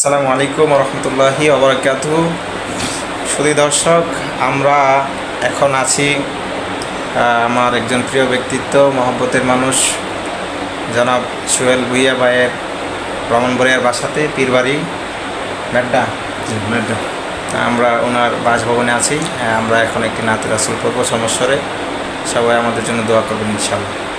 আসসালামু আলাইকুম রহমতুল্লাহি অবরাকাত সুদী দর্শক আমরা এখন আছি আমার একজন প্রিয় ব্যক্তিত্ব মহব্বতের মানুষ জনাব সোহেল ভুইয়া ভাইয়ের ব্রাহ্মণবাড়িয়ার বাসাতে পীরবাড়ি মেড্ডা। আমরা ওনার বাসভবনে আছি আমরা এখন একটি নাতে রাসুল পর্ব সমস্বরে। সবাই আমাদের জন্য দোয়া করবেন ইনশাল্লাহ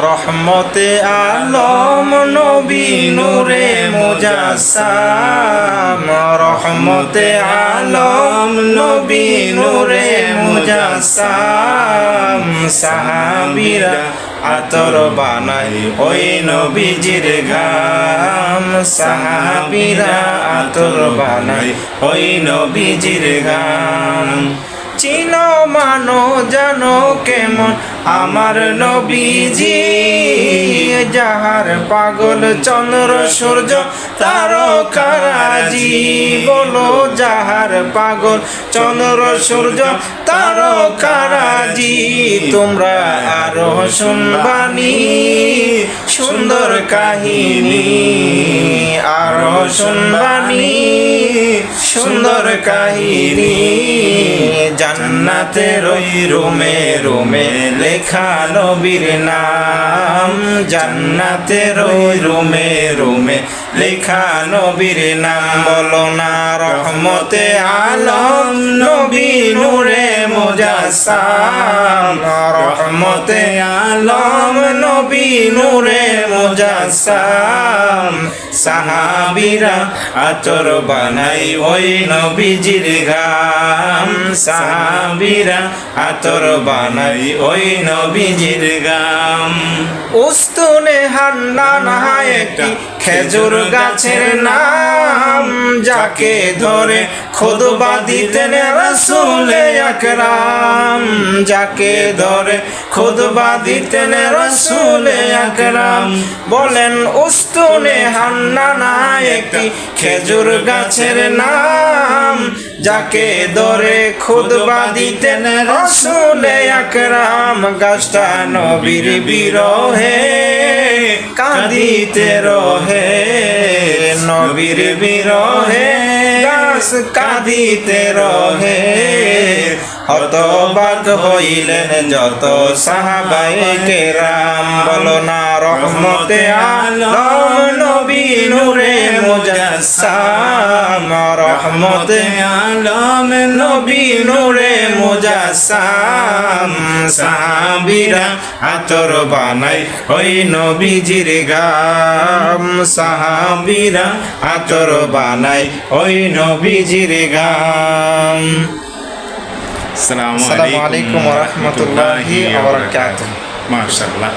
রহমতে আলম নবী নূরে মুজাসাম রহমতে আলম নবী নূরে মুজাসাম সাহাবীরা আতর বানাই ওই নবীজির গাম সাহাবীরা আতর বানাই ওই নবীজির গাম চিনো মানো জানো কেমন আমার নবীজি, যাহার পাগল চন্দ্র, সূর্য তার তারকারাজি বলো যাহার পাগল চন্দ্র, সূর্য তারকারাজি তোমরা আরও শুনবানি, সুন্দর কাহিনী, আরও শুনবানি। সুন্দর কাহিনী। জান্নাতের ওই রুমে রুমে লেখা নবীর নাম। জান্নাতের ওই রুমে রুমে লেখা নবীর নাম। বলো না রহমতে আলম, নবী নূরে মুজাসাম রহমতে আলম নবী নূরে মুজাসাম সাহাবিরা আচর বানাই ওই নবীজির গাম। সাহাবিরা আতর বানাই ওই নবীজির গাম। উস্তুনে হান্নান একটি খেজুর গাছের নাম। যাকে ধরে খুদবা দিতেন রসুলে আকরাম। যাকে ধরে খুদবা দিতেন রসুলে আকরাম। বলেন, উস্তুনে হান্নানা একটি খেজুর গাছের নাম। যাকে ধরে খুদবা দিতেন রসুলে আকরাম। গাছটা নবীর বিরহে, কাঁদিতে রহে। নবীর বিরহে গাছ কাঁদিতে রহে। হতবাক হইলেন যত সাহাবাই কেরাম। বলো না রহমতে আলম নবী নূরে মুজাসাম রহমতে আলম নবী নূরে মুজাসাম সাহাবিরা আতর বানাই ওই নবীজির গাম। সাহাবিরা আতর বানাই ওই নবীজির গাম। আসসালামু আলাইকুম ওয়া রাহমাতুল্লাহি ওয়া বারাকাতুহু। মাশাআল্লাহ।